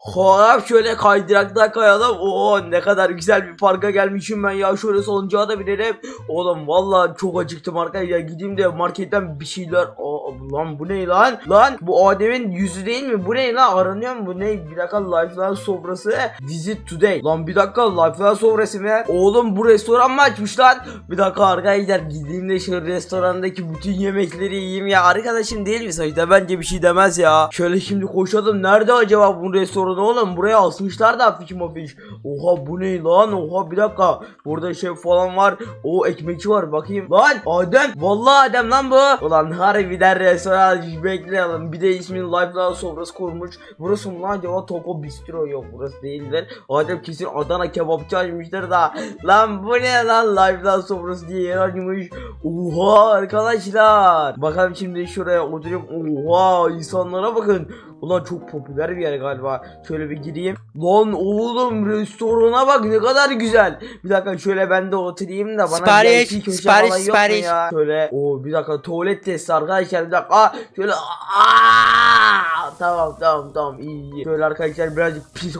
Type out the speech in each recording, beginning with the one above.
Hop şöyle kaydıraktan kayalım. Oo ne kadar güzel bir parka gelmişim ben ya. Şöyle salıncağa da binerim. Oğlum vallahi çok acıktım arkadaşlar. Gideyim de marketten bir şeyler. Aa, lan bu ne lan? Lan bu Adem'in yüzü değil mi? Bu ne lan? Aranıyor mu? Bu ne? Bir dakika Lifeline sofrası. Visit today. Lan bir dakika Lifeline sofrası mı? Oğlum bu restoran mı açmış lan? Bir dakika arkadaşlar gideyim de şu restorandaki bütün yemekleri yiyeyim ya. Arkadaşım değil mi sonuçta? Bence bir şey demez ya. Şöyle şimdi koşalım. Nerede acaba bu restoran oğlum? Buraya asmışlar da afiş mafiş. Oha bu ne lan? Oha bir dakika. Burada şef falan var. O ekmekçi var bakayım. Lan Adem. Vallahi Adem lan bu. Ulan harbiden restoran bekleyelim. Bir de ismini Lifeline sofrası kurmuş. Burası mı lan acaba Topo Bistro yok. Burası değildir. Adem kesin Adana kebapçı açmıştır da. Lan bu ne lan Lifeline sofrası diye yer açmış. Oha arkadaşlar. Bakalım şimdi şuraya oturayım. Oha insanlara bakın. Ulan çok popüler bir yer galiba. Şöyle bir gireyim. Lan oğlum restorana bak ne kadar güzel. Bir dakika şöyle ben de oturayım da bana Sipariş, köşe sipariş, falan sipariş. ya? Şöyle o bir dakika tuvalet testi arkadaşlar bir dakika. Aa, şöyle aa, tamam tamam tamam iyi iyi. Şöyle arkadaşlar birazcık pis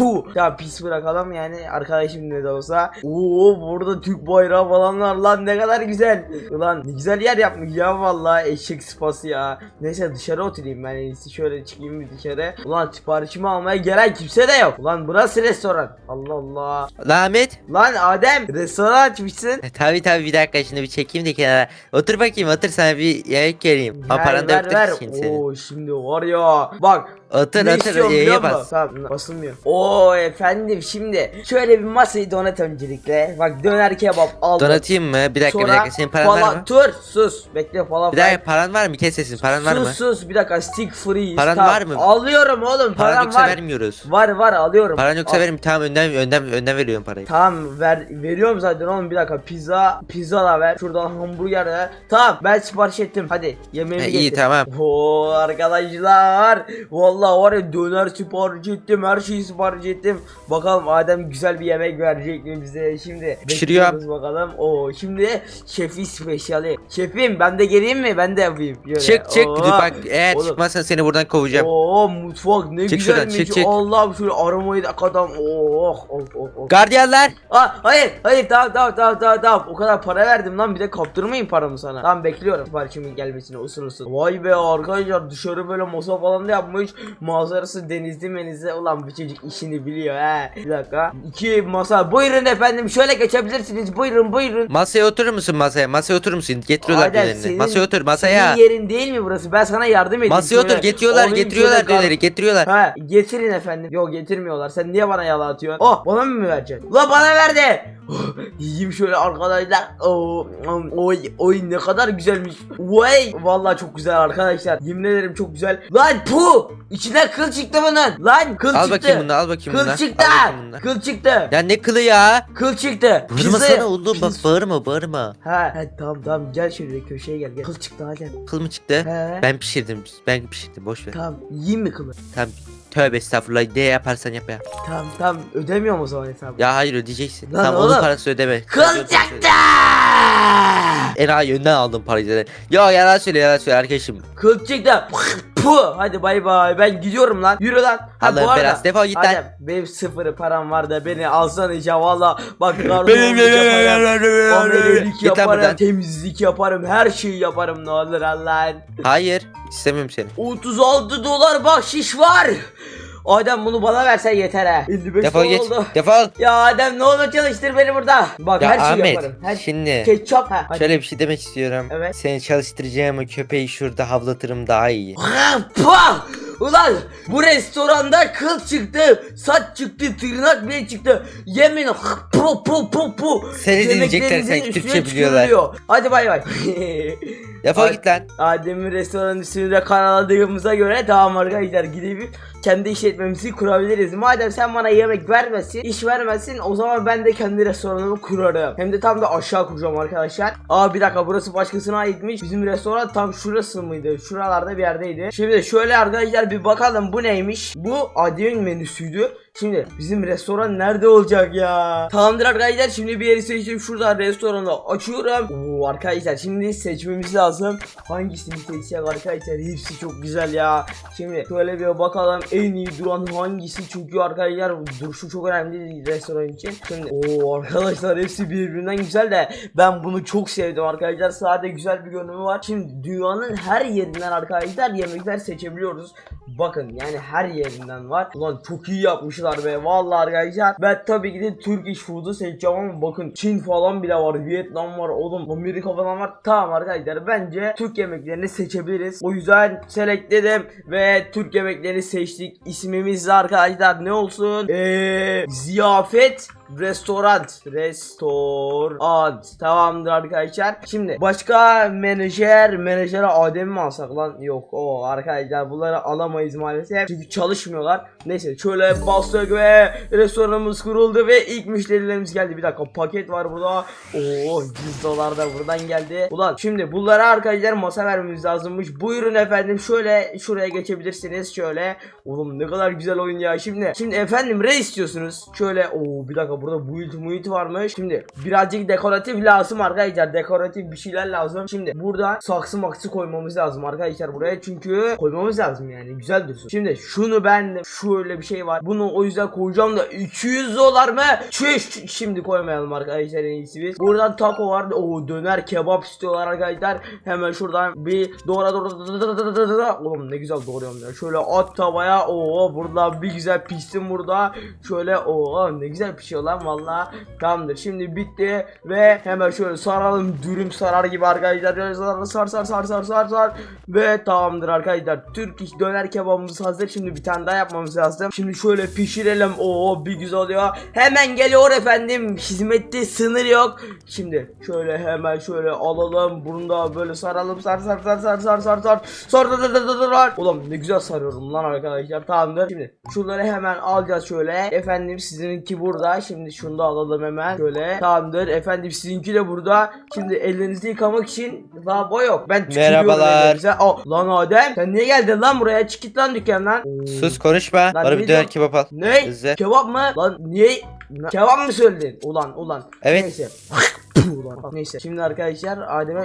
Puh. Ya pis bırakalım yani arkadaşım ne de olsa. Oo burada Türk bayrağı falan var lan ne kadar güzel. Ulan ne güzel yer yapmış ya vallahi eşek sıpası ya. Neyse dışarı oturayım ben en iyisi şöyle çıkayım bir dışarı. Ulan siparişimi almaya gelen kimse de yok. Ulan burası restoran. Allah Allah. Ahmet. Lan Adem restoran açmışsın. E, Tabi tabi bir dakika şimdi bir çekeyim de kenara. Otur bakayım otur sana bir yemek vereyim. Ha Ver, paran da ver, yoktur ver. ki şimdi senin. Oo şimdi var ya. Bak Otur ne otur istiyorum biliyor bas. musun? Tamam basılmıyor. Oo efendim şimdi şöyle bir masayı donat öncelikle. Bak döner kebap aldım. Donatayım mı? Bir dakika bir Sonra dakika senin paran var mı? Dur sus bekle falan Bir dakika paran var mı? Kes sesini paran var sus mı? sus bir dakika stick free. Paran Tamam, var mı? Alıyorum oğlum Paran param yoksa var. vermiyoruz. Var var alıyorum. Paran yoksa Al- verim tamam önden önden önden veriyorum parayı. Tamam ver veriyorum zaten oğlum bir dakika pizza pizza da ver şuradan hamburger de ver. Tamam ben sipariş ettim hadi yemeğimi getir. iyi tamam. Oo arkadaşlar vallahi var ya döner sipariş ettim her şeyi sipariş ettim. Bakalım Adem güzel bir yemek verecek mi bize şimdi. Pişiriyor. Bekliyoruz bakalım. Oo şimdi şefi spesyali. Şefim ben de geleyim mi ben de yapayım. Şöyle. Çık çık Oo. bak eğer Oğlum. çıkmazsan seni buradan kovacağım. Oo mutfak ne Çık şuradan, güzelmiş. çık, çık. Allah'ım şöyle aromayı da kadam. Oh oh oh oh. Gardiyanlar. Aa, hayır hayır tamam tamam tamam tamam tamam o kadar para verdim lan bir de kaptırmayın paramı sana. Tamam bekliyorum siparişimin gelmesini usul usul. Vay be arkadaşlar dışarı böyle masa falan da yapmış. Manzarası denizli menizli ulan bu çocuk işini biliyor he. Bir dakika. İki masa buyurun efendim şöyle geçebilirsiniz buyurun buyurun. Masaya oturur musun masaya? Masaya oturur musun? Getiriyorlar Adem, dönerini. senin- Masaya otur masaya. Senin yerin değil mi burası ben sana yardım edeyim. Masaya Şöyle otur getiriyorlar getiriyorlar şöyle kar- döneri getiriyorlar. Ha getirin efendim. Yok getirmiyorlar. Sen niye bana yalan atıyorsun? Oh bana mı vereceksin? La bana verdi. Oh, Yiyeyim şöyle arkadaşlar. Oh, um, oy oy ne kadar güzelmiş. Vay vallahi çok güzel arkadaşlar. Yemin ederim çok güzel. Lan pu! İçinden kıl çıktı bunun. Lan kıl Al çıktı. bakayım bunu al bakayım. Kıl Al çıktı. bakayım bunu. Kıl çıktı. Ya ne kılı ya? Kıl çıktı. Bağırma Pizza- sana oğlum bak Piz- bağırma bağırma. Ha, ha tamam tamam gel şöyle köşeye gel gel. Kıl çıktı hadi. Kıl mı çıktı? He. Ben pişirdim ben pişirdim boş ver. Tamam yiyeyim mi kılı? Tamam. Tövbe estağfurullah ne yaparsan yap ya. Tamam tamam ödemiyorum o zaman hesabı. Ya hayır ödeyeceksin. Lan tamam oğlum. onun parası ödeme. Onun parası ödeme. Enayi önden aldım parayı zaten. Ya yalan söyle yalan söyle arkadaşım. Kıl çıktı. Puh, hadi bay bay ben gidiyorum lan. Yürü lan. Ha, Allah'ın bu arada- belası, defol git lan. Adem, benim sıfırı param var da beni alsana işe valla. Bak garson Benim yaparım. Git lan yaparım. Temizlik yaparım. Her şeyi yaparım ne olur Allah'ın. Hayır istemiyorum seni. 36 dolar bahşiş var. Adem bunu bana versen yeter ha. 55 Defol dolar git. oldu. Defol. Ya Adem ne olur çalıştır beni burada. Bak Ya her şeyi Ahmet yaparım. Her şimdi Ketçap ha. Hadi. şöyle bir şey demek istiyorum. Evet. Seni çalıştıracağım köpeği şurada havlatırım daha iyi. Pah! Ulan bu restoranda kıl çıktı, saç çıktı, tırnak bile çıktı. Yemin pu pu pu pu. Seni dinleyecekler üstüne Türkçe biliyorlar. Hadi bay bay. Defol git lan. Adem'in restoranın üstünü de karaladığımıza göre tamam arkadaşlar gidip kendi işletmemizi kurabiliriz. Madem sen bana yemek vermesin, iş vermesin o zaman ben de kendi restoranımı kurarım. Hem de tam da aşağı kuracağım arkadaşlar. Aa bir dakika burası başkasına aitmiş. Bizim restoran tam şurası mıydı? Şuralarda bir yerdeydi. Şimdi şöyle arkadaşlar bir bakalım bu neymiş? Bu Adem'in menüsüydü. Şimdi bizim restoran nerede olacak ya? Tamamdır arkadaşlar şimdi bir yeri seçtim. Şurada restoranı açıyorum. Oo arkadaşlar şimdi seçmemiz lazım. Hangisini seçsek arkadaşlar? Hepsi çok güzel ya. Şimdi şöyle bir bakalım en iyi duran hangisi? Çünkü arkadaşlar duruşu çok önemli restoran için. Şimdi o arkadaşlar hepsi birbirinden güzel de ben bunu çok sevdim arkadaşlar. Sadece güzel bir görünümü var. Şimdi dünyanın her yerinden arkadaşlar yemekler seçebiliyoruz. Bakın yani her yerinden var. Ulan çok iyi yapmışlar be. Vallahi arkadaşlar ben tabii ki de Turkish food'u seçeceğim ama bakın Çin falan bile var. Vietnam var. Oğlum Amerika falan var. Tamam arkadaşlar bence Türk yemeklerini seçebiliriz. O yüzden selectledim ve Türk yemeklerini seçtik. İsmimiz arkadaşlar ne olsun? Eee ziyafet Restoran Restoran Tamamdır arkadaşlar. Şimdi başka menajer Menajere Adem'i mi alsak lan? Yok o arkadaşlar bunları alamayız maalesef. Çünkü çalışmıyorlar. Neyse şöyle bastık ve restoranımız kuruldu ve ilk müşterilerimiz geldi. Bir dakika paket var burada. Oo 100 dolar da buradan geldi. Ulan şimdi bunlara arkadaşlar masa vermemiz lazımmış. Buyurun efendim şöyle şuraya geçebilirsiniz. Şöyle. Oğlum ne kadar güzel oyun ya. Şimdi Şimdi efendim ne istiyorsunuz? Şöyle o bir dakika burada build muit varmış. Şimdi birazcık dekoratif lazım arkadaşlar. Dekoratif bir şeyler lazım. Şimdi burada saksı maksı koymamız lazım arkadaşlar buraya. Çünkü koymamız lazım yani. Güzel dursun. Şimdi şunu ben şöyle bir şey var. Bunu o yüzden koyacağım da 200 dolar mı? Çüş! Şimdi koymayalım arkadaşlar en iyisi biz. Buradan taco var. O döner kebap istiyorlar arkadaşlar. Hemen şuradan bir doğra doğra. Oğlum ne güzel doğruyorum ya. Şöyle at tavaya. O burada bir güzel pişsin burada. Şöyle o ne güzel pişiyor lan valla. Tamamdır şimdi bitti ve hemen şöyle saralım dürüm sarar gibi arkadaşlar. Şöyle sarar sar sar sar sar sar sar. Ve tamamdır arkadaşlar. Türk iş döner kebabımız hazır. Şimdi bir tane daha yapmamız lazım. Şimdi şöyle pişirelim. Oo bir güzel oluyor. Hemen geliyor efendim. Hizmette sınır yok. Şimdi şöyle hemen şöyle alalım. Bunu da böyle saralım. Sar sar sar sar sar sar sar. Sar sar sar sar sar. Ulan ne güzel sarıyorum lan arkadaşlar. Tamamdır. Şimdi şunları hemen alacağız şöyle. Efendim sizinki burada. Şimdi şunu da alalım hemen şöyle Tamamdır efendim sizinki de burada Şimdi ellerinizi yıkamak için lavabo yok Ben tükürüyorum Merhabalar. ellerinize. Aa, Lan Adem sen niye geldin lan buraya çık git lan dükkandan Sus konuşma. Lan Bana bir döner kebap al. Ne? Hızlı. Kebap mı? Lan niye? Kebap mı söyledin? Ulan ulan. Evet. Neyse. Ulan. Neyse. Şimdi arkadaşlar Adem'e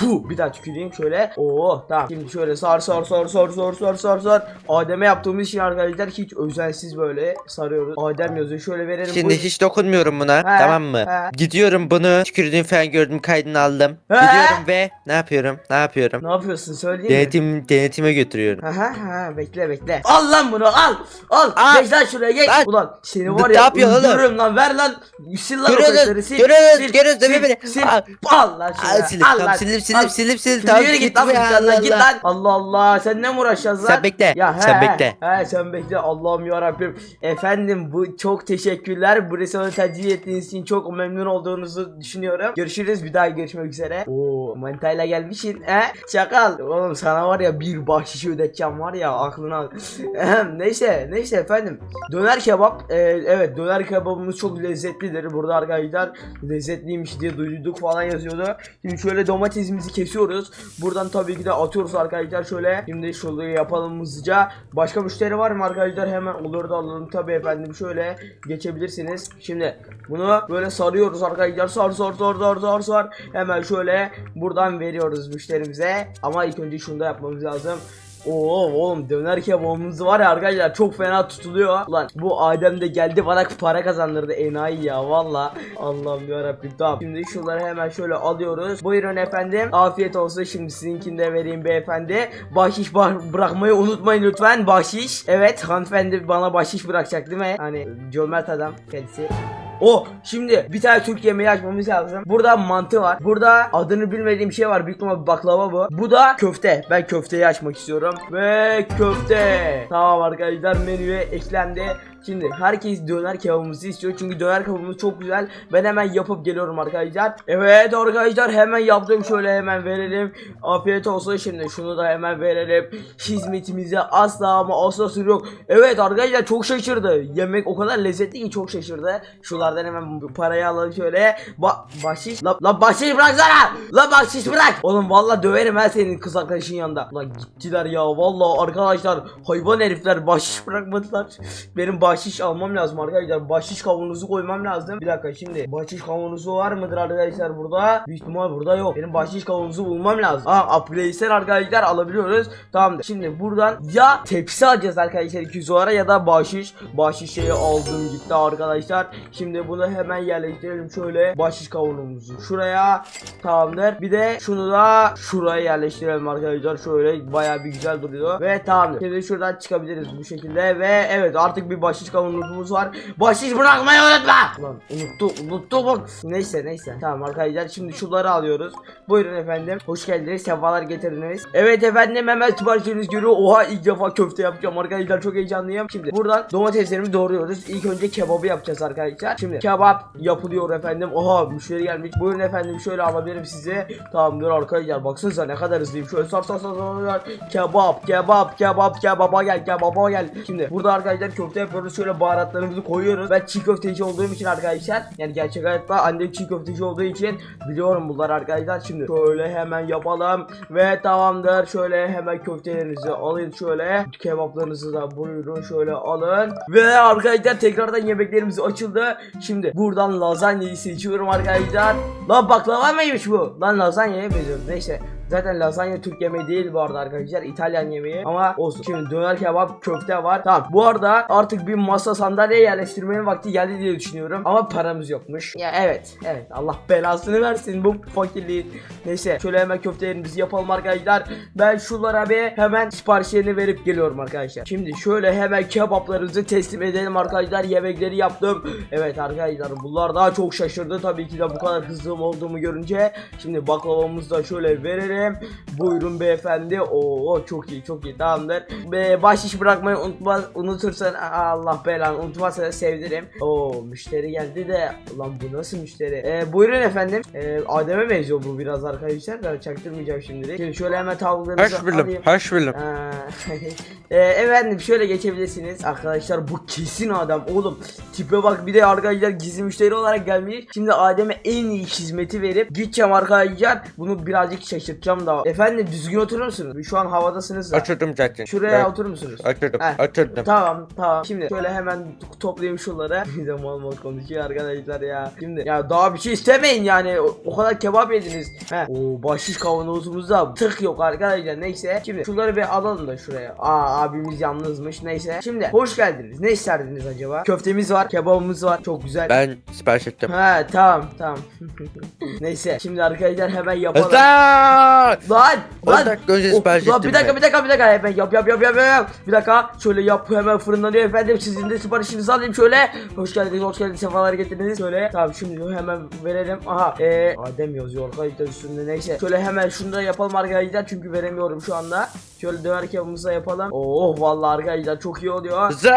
puh bir daha tüküreyim şöyle. Oo tamam. Şimdi şöyle sar sar sar sar sar sar sar sar. Adem'e yaptığımız için arkadaşlar hiç özensiz böyle sarıyoruz. Adem yazıyor. Şöyle verelim. Şimdi Buyur. hiç dokunmuyorum buna. tamam mı? he. Gidiyorum bunu tükürdüğüm falan gördüm kaydını aldım. He. Gidiyorum ve ne yapıyorum? Ne yapıyorum? Ne yapıyorsun söyleyeyim mi? Denetim denetime götürüyorum. Ha ha ha bekle bekle. Al lan bunu al. Al. Al. Geç lan şuraya geç. Lan. Ulan seni Ne var ya yapıyorsun oğlum? öldürürüm lan. Ver lan. Sil lan Görüyoruz, görüyoruz, görüyoruz, sil. Al. Al lan şuraya. Al lan. Silip silip silip tamam yürü git lan dükkandan Allah git Allah. lan. Allah Allah sen ne mi uğraşacağız lan? Sen bekle, Ya, he, sen he, bekle. He sen bekle Allah'ım yarabbim. Efendim bu çok teşekkürler. Bu restoranı tercih ettiğiniz için çok memnun olduğunuzu düşünüyorum. Görüşürüz bir daha görüşmek üzere. Oo manitayla gelmişsin he. Çakal. Oğlum sana var ya bir bahşiş ödeteceğim var ya aklına al. Ehem, neyse neyse efendim. Döner kebap. e, evet döner kebabımız çok lezzetlidir. Burada arkadaşlar lezzetliymiş diye duyduk falan yazıyordu. Şimdi şöyle domatesimizi kesiyoruz. Buradan tabii ki de atıyoruz arkadaşlar şöyle. Şimdi şurayı yapalım hızlıca. Başka müşteri var mı arkadaşlar? Hemen olur da alalım tabii efendim. Şöyle geçebilirsiniz. Şimdi bunu böyle sarıyoruz arkadaşlar. Sar sar sar sar sar sar. Hemen şöyle buradan veriyoruz müşterimize. Ama ilk önce şunu da yapmamız lazım. Oo oğlum döner kebabımız var ya arkadaşlar çok fena tutuluyor. Ulan bu Adem de geldi bana para kazandırdı enayi ya valla. Allah'ım yarabbim tamam. Şimdi şunları hemen şöyle alıyoruz. Buyurun efendim. Afiyet olsun şimdi sizinkini de vereyim beyefendi. Bahşiş ba- bırakmayı unutmayın lütfen. Bahşiş. Evet hanımefendi bana bahşiş bırakacak değil mi? Hani cömert adam kendisi. O şimdi bir tane Türk yemeği açmamız lazım. Burada mantı var. Burada adını bilmediğim şey var. Büyük ihtimal baklava bu. Bu da köfte. Ben köfteyi açmak istiyorum. Ve köfte. Tamam arkadaşlar menüye eklendi. Şimdi herkes döner kebabımızı istiyor çünkü döner kebabımız çok güzel. Ben hemen yapıp geliyorum arkadaşlar. Evet arkadaşlar hemen yaptım şöyle hemen verelim. Afiyet olsun şimdi şunu da hemen verelim. Hizmetimize asla ama asla sır yok. Evet arkadaşlar çok şaşırdı. Yemek o kadar lezzetli ki çok şaşırdı. Şunlar Bunlardan hemen parayı alalım şöyle. Ba bahşiş. La, la bahşiş bıraksana. La bahşiş bırak. Oğlum valla döverim ben senin kız arkadaşın yanında. Lan gittiler ya valla arkadaşlar hayvan herifler bahşiş bırakmadılar. Benim bahşiş almam lazım arkadaşlar. Bahşiş kavanozu koymam lazım. Bir dakika şimdi bahşiş kavanozu var mıdır arkadaşlar burada? Büyük ihtimal burada yok. Benim bahşiş kavanozu bulmam lazım. Aa upgrade'ler arkadaşlar alabiliyoruz. Tamam şimdi buradan ya tepsi alacağız arkadaşlar 200 dolara ya da bahşiş. Bahşiş şeyi aldım gitti arkadaşlar. Şimdi bunu hemen yerleştirelim şöyle. Bahşiş kavanozumuzu şuraya. Tamamdır. Bir de şunu da şuraya yerleştirelim arkadaşlar. Şöyle bayağı bir güzel duruyor. Ve tamamdır. Şimdi şuradan çıkabiliriz bu şekilde. Ve evet artık bir bahşiş kavanozumuz var. Bahşiş bırakmayı unutma. Lan unuttu unuttu bak. Neyse neyse. Tamam arkadaşlar şimdi şunları alıyoruz. Buyurun efendim. Hoş geldiniz. Sefalar getirdiniz. Evet efendim hemen siparişleriniz görüyor. Oha ilk defa köfte yapacağım arkadaşlar. Çok heyecanlıyım. Şimdi buradan domateslerimizi doğruyoruz. İlk önce kebabı yapacağız arkadaşlar. Şimdi kebap yapılıyor efendim. Oha müşteri gelmiş. Buyurun efendim şöyle alabilirim sizi. Tamamdır arkadaşlar. Baksanıza ne kadar hızlıyım. Şöyle sar sar sar. sar. Kebap kebap kebap kebaba gel kebaba gel. Şimdi burada arkadaşlar köfte yapıyoruz. Şöyle baharatlarımızı koyuyoruz. Ben çiğ köfteci olduğum için arkadaşlar. Yani gerçek hayatta annem çiğ köfteci olduğu için biliyorum bunlar arkadaşlar. Şimdi şöyle hemen yapalım. Ve tamamdır. Şöyle hemen köftelerinizi alın şöyle. Kebaplarınızı da buyurun şöyle alın. Ve arkadaşlar tekrardan yemeklerimiz açıldı. Şimdi buradan lazanyayı seçiyorum arkadaşlar. Lan baklava mıymış bu? Lan lazanyaya benziyor. Neyse. Zaten lazanya Türk yemeği değil bu arada arkadaşlar. İtalyan yemeği. Ama olsun. Şimdi döner kebap köfte var. Tamam. Bu arada artık bir masa sandalye yerleştirmenin vakti geldi diye düşünüyorum. Ama paramız yokmuş. Ya evet. Evet. Allah belasını versin bu fakirliğin. Neyse. Şöyle hemen köftelerimizi yapalım arkadaşlar. Ben şunlara bir hemen siparişlerini verip geliyorum arkadaşlar. Şimdi şöyle hemen kebaplarımızı teslim edelim arkadaşlar. Yemekleri yaptım. Evet arkadaşlar bunlar daha çok şaşırdı tabii ki de bu kadar hızlım olduğumu görünce. Şimdi baklavamızı da şöyle verelim. Buyurun beyefendi. Oo çok iyi çok iyi tamamdır. Be, bahşiş bırakmayı unutma, unutursan Allah belanı unutmazsan sevinirim. Oo müşteri geldi de ulan bu nasıl müşteri? Ee, buyurun efendim. Ee, Adem'e benziyor bu biraz arkadaşlar. Ben çaktırmayacağım şimdilik. Şimdi şöyle hemen tavuklarınızı Hoş buldum. alayım. Buldum. Aa, ee, efendim şöyle geçebilirsiniz arkadaşlar bu kesin adam oğlum tipe bak bir de arkadaşlar gizli müşteri olarak gelmiş şimdi Adem'e en iyi hizmeti verip gideceğim arkadaşlar bunu birazcık şaşırtacağım da efendim düzgün oturur musunuz şu an havadasınız da Oturdum zaten. şuraya Evet, oturur musunuz Oturdum. Heh. Oturdum. Tamam tamam. Şimdi şöyle hemen toplayayım şunları. Bir de mal mal konuşuyor arkadaşlar ya. Şimdi ya daha bir şey istemeyin yani. O, o kadar kebap yediniz. He. Oo bahşiş kavanozumuzda tık yok arkadaşlar. Neyse. Şimdi şunları bir alalım da şuraya. Aa abimiz yalnızmış. Neyse. Şimdi hoş geldiniz. Ne isterdiniz acaba? Köftemiz var, kebabımız var. Çok güzel. Ben sipariş ettim. He tamam tamam. Neyse. Şimdi arkadaşlar hemen yapalım. Hızlı! Lan! On Lan! dakika önce sipariş lan ettim bir dakika ben. bir dakika bir dakika hemen yap yap yap yap yap. Bir dakika şöyle yap hemen fırınlanıyor efendim sizin de siparişinizi alayım şöyle. Hoş geldiniz hoş geldiniz sefalar getirdiniz şöyle. Tamam şimdi hemen verelim. Aha eee Adem yazıyor arkadaşlar üstünde neyse. Şöyle hemen şunu da yapalım arkadaşlar çünkü veremiyorum şu anda. Şöyle döner kebabımızı yapalım. Oh vallahi arkadaşlar çok iyi oluyor. Hızlı!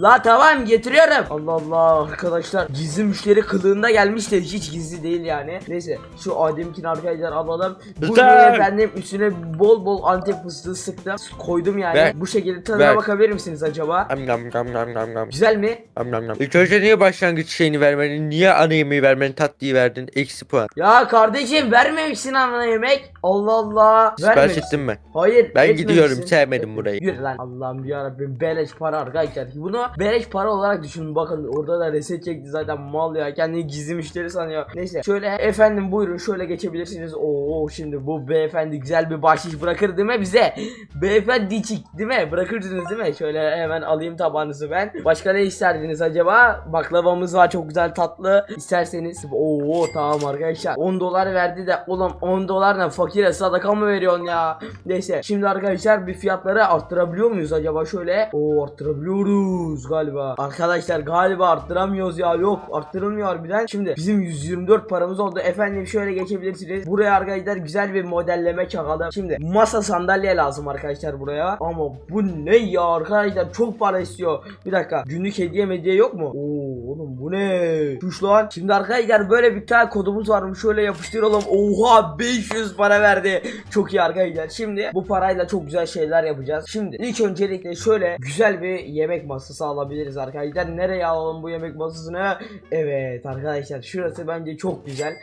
La tamam getiriyorum. Allah Allah arkadaşlar gizli müşteri kılığında gelmiş de hiç gizli değil yani. Neyse şu Adem'kini arkadaşlar alalım. Güzel. Efendim üstüne bol bol antep fıstığı sıktım. Koydum yani. Ver. Bu şekilde tadına Ver. bakabilir misiniz acaba? Am gam gam gam gam gam. Güzel mi? Am gam gam. İlk önce niye başlangıç şeyini vermedin? Niye ana yemeği vermedin? Tatlıyı verdin. Eksi puan. Ya kardeşim vermemişsin ana yemek. Allah Allah. Sipariş Vermemişsin. ettin mi? Hayır. Ben etmemişsin. gidiyorum, sevmedim burayı. Yürü lan Allah'ım yarabbim beleş para arkadaşlar. Bunu beleş para olarak düşünün bakın orada da reset çekti zaten mal ya kendini gizli müşteri sanıyor. Neyse şöyle efendim buyurun şöyle geçebilirsiniz. Oo şimdi bu beyefendi güzel bir bahşiş bırakır değil mi bize? Beyefendi çik değil mi? Bırakırdınız değil mi? Şöyle hemen alayım tabağınızı ben. Başka ne isterdiniz acaba? Baklavamız var çok güzel tatlı. İsterseniz Oo tamam arkadaşlar. 10 dolar verdi de oğlum 10 dolar ne fakire sadaka mı veriyorsun ya? Neyse şimdi arkadaşlar bir fiyatları arttırabiliyor muyuz acaba şöyle? Oo arttırabiliyoruz galiba. Arkadaşlar galiba arttıramıyoruz ya. Yok arttırılmıyor harbiden. Şimdi bizim 124 paramız oldu. Efendim şöyle geçebilirsiniz. Buraya arkadaşlar güzel bir bir modelleme çakalım. Şimdi masa sandalye lazım arkadaşlar buraya. Ama bu ne ya arkadaşlar çok para istiyor. Bir dakika günlük hediye hediye yok mu? Oo oğlum bu ne? Tuş lan. Şimdi arkadaşlar böyle bir tane kodumuz varmış. Şöyle yapıştıralım. Oha 500 para verdi. Çok iyi arkadaşlar. Şimdi bu parayla çok güzel şeyler yapacağız. Şimdi ilk öncelikle şöyle güzel bir yemek masası alabiliriz arkadaşlar. Nereye alalım bu yemek masasını? Evet arkadaşlar şurası bence çok güzel.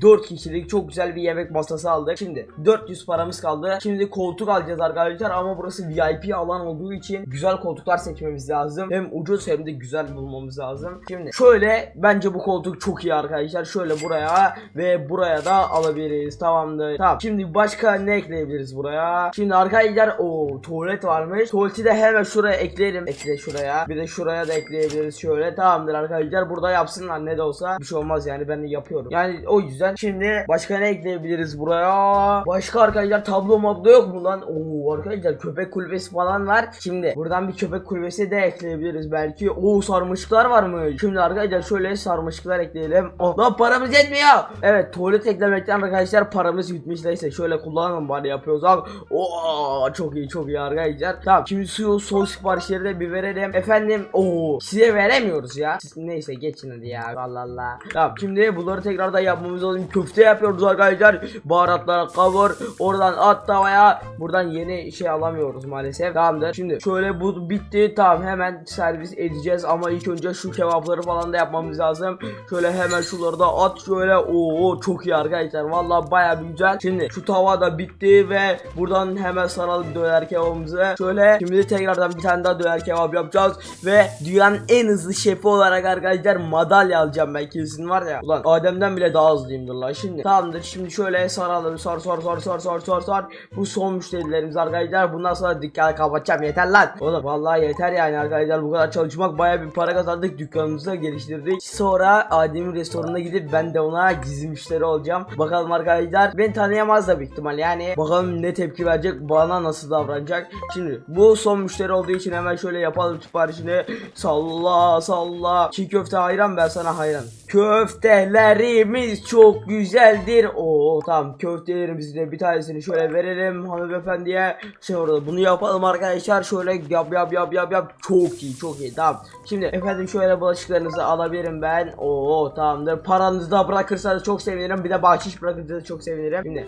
4 kişilik çok güzel bir yemek masası aldık. Şimdi 400 paramız kaldı. Şimdi koltuk alacağız arkadaşlar ama burası VIP alan olduğu için güzel koltuklar seçmemiz lazım. Hem ucuz hem de güzel bulmamız lazım. Şimdi şöyle bence bu koltuk çok iyi arkadaşlar. Şöyle buraya ve buraya da alabiliriz. Tamamdır. Tamam. Şimdi başka ne ekleyebiliriz buraya? Şimdi arkadaşlar o tuvalet varmış. Tuvaleti de hemen şuraya ekleyelim. Ekle şuraya. Bir de şuraya da ekleyebiliriz şöyle. Tamamdır arkadaşlar. Burada yapsınlar ne de olsa. Bir şey olmaz yani ben de yapıyorum. Yani o yüzden şimdi başka ne ekleyebiliriz buraya? Başka arkadaşlar tablo mablo yok mu lan? Oo arkadaşlar köpek kulübesi falan var. Şimdi buradan bir köpek kulübesi de ekleyebiliriz belki. Oo sarmışıklar varmış. Şimdi arkadaşlar şöyle sarmışıklar ekleyelim. Oh, lan paramız yetmiyor. Evet tuvalet eklemekten arkadaşlar paramız bitmiş. Neyse şöyle kullanalım bari yapıyoruz abi. Oo çok iyi çok iyi arkadaşlar. Tamam şimdi su son siparişleri de bir verelim. Efendim oo size veremiyoruz ya. Siz, neyse geçin hadi ya. Allah Allah. Tamam şimdi bunları tekrardan yapmamız lazım. Köfte yapıyoruz arkadaşlar. Baharatlara kavur. Oradan at tavaya. Buradan yeni şey alamıyoruz maalesef. Tamamdır. Şimdi şöyle bu bitti. Tamam hemen servis edeceğiz ama ilk önce şu kebapları falan da yapmamız lazım. Şöyle hemen şunları da at şöyle. Oo çok iyi arkadaşlar. Vallahi baya güzel. Şimdi şu tava da bitti ve buradan hemen saralım döner kebabımızı. Şöyle şimdi tekrardan bir tane daha döner kebap yapacağız ve dünyanın en hızlı şefi olarak arkadaşlar madalya alacağım ben kesin var ya. Ulan Adem'den bile daha hızlıyımdır lan. Şimdi tamamdır. Şimdi şöyle saralım. Sar sar sar sar sar sar sar. Bu son müşterilerimiz arkadaşlar. Bundan sonra dükkanı kapatacağım. Yeter lan. Oğlum vallahi yeter yani arkadaşlar. Bu kadar çalışmak baya bir para kazandık. Dükkanımızı da geliştirdik. Sonra Adem'in restoranına gidip ben de ona gizli müşteri olacağım. Bakalım arkadaşlar. Beni tanıyamaz da büyük ihtimal. Yani bakalım ne tepki verecek. Bana nasıl davranacak. Şimdi bu son müşteri olduğu için hemen şöyle yapalım siparişini. Salla salla. Çiğ köfte hayran ben sana hayran. Köftelerimiz çok güzeldir. Oo tamam köftelerimizin de bir tanesini şöyle verelim hanımefendiye. Şey orada bunu yapalım arkadaşlar. Şöyle yap yap yap yap yap. Çok iyi çok iyi tamam. Şimdi efendim şöyle bulaşıklarınızı alabilirim ben. Oo tamamdır. Paranızı da bırakırsanız çok sevinirim. Bir de bahşiş bırakırsanız çok sevinirim. Şimdi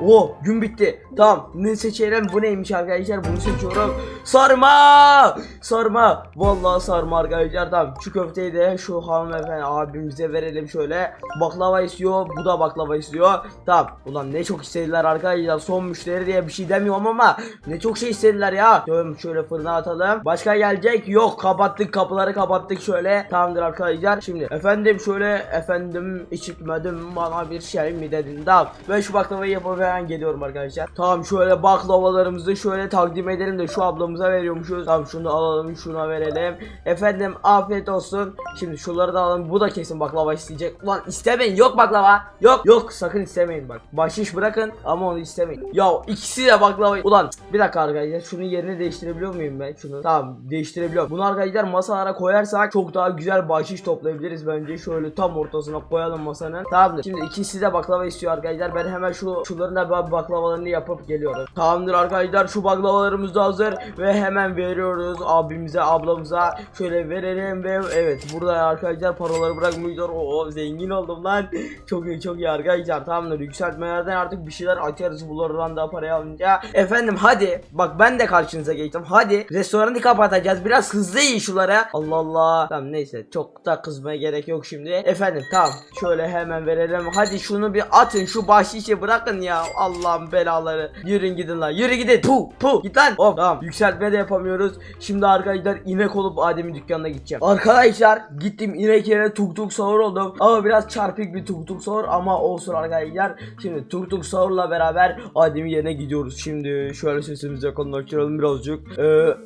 Oo gün bitti. Tamam ne seçelim bu neymiş arkadaşlar bunu seçiyorum. Sarma! Sarma! Vallahi sarma arkadaşlar tamam. Şu köfteyi de şu hanımefendi abimize verelim şöyle. Baklava istiyor bu da baklava istiyor. Tamam ulan ne çok istediler arkadaşlar son müşteri diye bir şey demiyorum ama ne çok şey istediler ya. Şöyle, şöyle fırına atalım. Başka gelecek yok kapattık kapıları kapattık şöyle. Tamamdır arkadaşlar. Şimdi efendim şöyle efendim içitmedim bana bir şey mi dedin tamam. Ben şu baklavayı yapıp hemen geliyorum arkadaşlar. Tamam şöyle baklavalarımızı şöyle takdim edelim de şu ablamıza veriyormuşuz. Tamam şunu alalım şuna verelim. Efendim afiyet olsun. Şimdi şunları da alalım. Bu da kesin baklava isteyecek. Ulan istemeyin yok baklava. Yok yok sakın istemeyin bak. Bahşiş bırakın ama onu istemeyin. Ya ikisi de baklava. Ulan bir dakika arkadaşlar şunun yerini değiştirebiliyor muyum ben şunu? Tamam değiştirebiliyorum. Bunu arkadaşlar masalara koyarsak çok daha güzel bahşiş toplayabiliriz bence. Şöyle tam ortasına koyalım masanın. Tamamdır. Şimdi ikisi de baklava istiyor arkadaşlar. Ben hemen şu şunların da bak- baklavalarını yapıp geliyorum. Tamamdır arkadaşlar şu baklavalarımız da hazır ve hemen veriyoruz abimize ablamıza. Şöyle verelim ve evet burada arkadaşlar paraları bırakmıyorlar. Oo zengin oldum lan. Çok iyi çok iyi arkadaşlar. Tamamdır yükseltmelerden artık bir şeyler açarız bunlardan da parayı alınca. Efendim hadi bak ben de karşınıza geçtim. Hadi restoranı kapatacağız. Biraz hızlı yiyin şulara. Allah Allah. Tamam neyse çok da kızmaya gerek yok şimdi. Efendim tamam şöyle hemen verelim. Hadi şunu bir atın şu bahşişi bırakın ya. Allah'ın belaları. Yürün gidin lan. Yürü gidin. Pu pu. Git lan. Hop tamam. Yükseltme de yapamıyoruz. Şimdi arkadaşlar inek olup Adem'in dükkanına gideceğim. Arkadaşlar gittim inek yerine tuk tuk sahur oldum. Ama biraz çarpık bir tuk tuk sahur ama olsun arkadaşlar. Şimdi tuk tuk sahurla beraber Adem'in yerine gidiyoruz. Şimdi şöyle sesimizi yakınlaştıralım birazcık. Ee,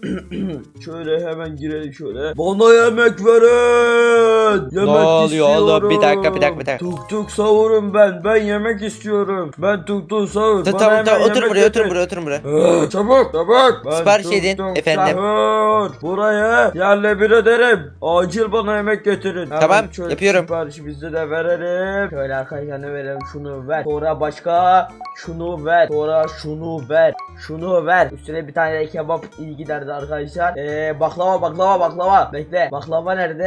şöyle hemen girelim şöyle. Bana yemek verin. Yemek oluyor oğlum? Bir istiyorum. dakika, bir dakika, bir dakika. Tuk tuk savurum ben. Ben yemek istiyorum. Ben tuk tuk sahur. Tamam hemen tamam otur buraya otur buraya otur buraya. Ee, çabuk çabuk. Ben Sipariş edin, efendim. Sahur. Buraya yerle bir ederim. Acil bana yemek getirin. Hemen Tamam, şöyle yapıyorum. Siparişi bizde de verelim. Şöyle arkadaşlar ne verelim şunu ver. Sonra başka şunu ver. Sonra şunu ver. Şunu ver. Üstüne bir tane de kebap iyi giderdi arkadaşlar. Ee, baklava baklava baklava. Bekle. Baklava nerede?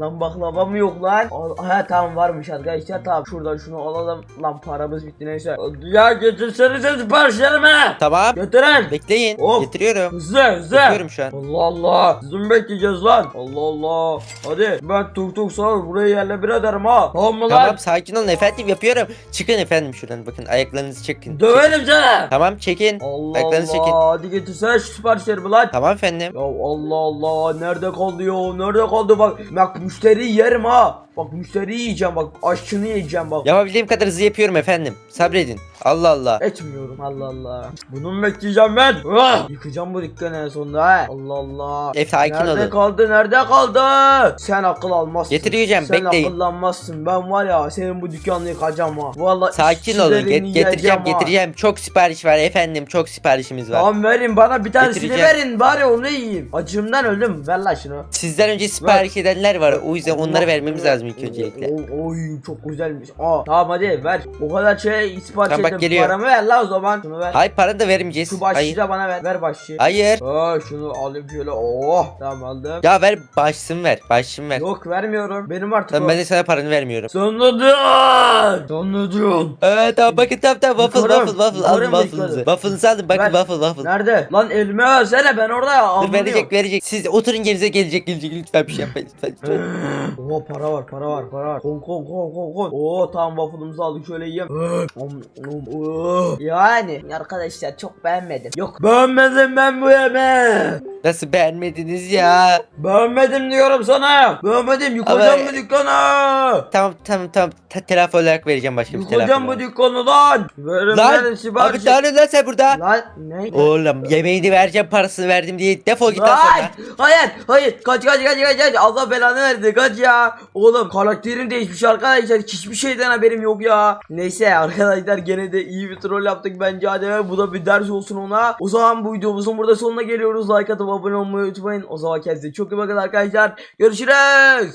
Lan baklava mı yok lan? Ha tamam varmış arkadaşlar. Tamam şuradan şunu alalım. Lan paramız bitti neyse. Ya getirsenize siparişlerimi. Tamam. Getirin. Bekleyin. Of. Getiriyorum. Hızlı hızlı. Yapıyorum şu an. Allah Allah. Sizi mi bekleyeceğiz lan? Allah Allah. Hadi ben tuk tuk sağır burayı yerle bir ederim ha. Tamam mı lan? Tamam sakin olun efendim yapıyorum. Çıkın efendim şuradan bakın ayaklarınızı çekin. Döverim seni. Tamam çekin. Allah Ayaklarınızı Allah. çekin. Hadi getirsene şu siparişlerimi lan. Tamam efendim. Ya Allah Allah nerede kaldı ya nerede kaldı bak bak müşteri yerim ha bak müşteri yiyeceğim bak aşçını yiyeceğim bak Yapabildiğim kadar hızlı yapıyorum efendim. Sabredin. Allah Allah. etmiyorum Allah Allah bunu mu bekleyeceğim ben Ah! yıkacağım bu dükkanı en sonunda ha Allah Allah E, sakin nerede olun. kaldı nerede kaldı sen akıl almazsın Getireceğim, sen bekleyin. akıllanmazsın ben var ya senin bu dükkanını yıkacağım ha Vallahi Sakin olun. işçilerini Get- getireceğim yiyeceğim ha. getireceğim. Çok sipariş var efendim. Çok siparişimiz var. Tamam verin bana bir tanesini Getireceğim. verin bari onu yiyeyim acımdan öldüm ver lan şunu Sizden önce sipariş edenler var. O yüzden onları vermemiz lazım ilk öncelikle. O- Oy çok güzelmiş. Aa tamam hadi ver. O kadar şey sipariş Tamam, bak ettim. Paramı ver la o zaman. Şunu ver. Hayır para da vermeyeceğiz. Şu başlığı Hayır. da bana ver. Ver başlığı. Hayır. Aa şunu alayım şöyle. Oh tamam aldım. Ya ver başsın ver. Başsın ver. Yok vermiyorum. Benim artık Tamam o. ben de sana paranı vermiyorum. Ne diyorsun? Evet tamam bakın tamam tamam waffle Yukarı, waffle waffle mı waffle'ınızı. Waffle'ınızı alın bakın Ver. waffle waffle. Nerede? Lan elime versene ben orada ya. Dur verecek verecek. Siz oturun yerinize gelecek gelecek lütfen bir şey yapmayın lütfen. lütfen. Oha para var para var para var. Kon kon kon kon kon. Oo tamam waffle'ımızı aldık şöyle oo. yani arkadaşlar çok beğenmedim. Yok beğenmedim ben bu yemeği. Nasıl beğenmediniz ya? Beğenmedim diyorum sana. Beğenmedim yıkacağım Ama- bu dükkanı. Tamam tamam tamam Te- telafi olarak vereceğim başka bir telafi. Yıkacağım bu olarak. dükkanı lan. Verin Lan verin abi siparişi. daha ne lan sen burada? Lan ne? Oğlum yemeğini vereceğim parasını verdim diye defol git lan Lan! sonra. Hayır hayır kaç kaç kaç kaç kaç Allah belanı verdi kaç ya Oğlum karakterim değişmiş arkadaşlar hiçbir şeyden haberim yok ya Neyse arkadaşlar gene de iyi bir troll yaptık bence hadi bu da bir ders olsun ona O zaman bu videomuzun burada sonuna geliyoruz like atıp abone olmayı unutmayın. O zaman kendinize çok iyi bakın arkadaşlar. Görüşürüz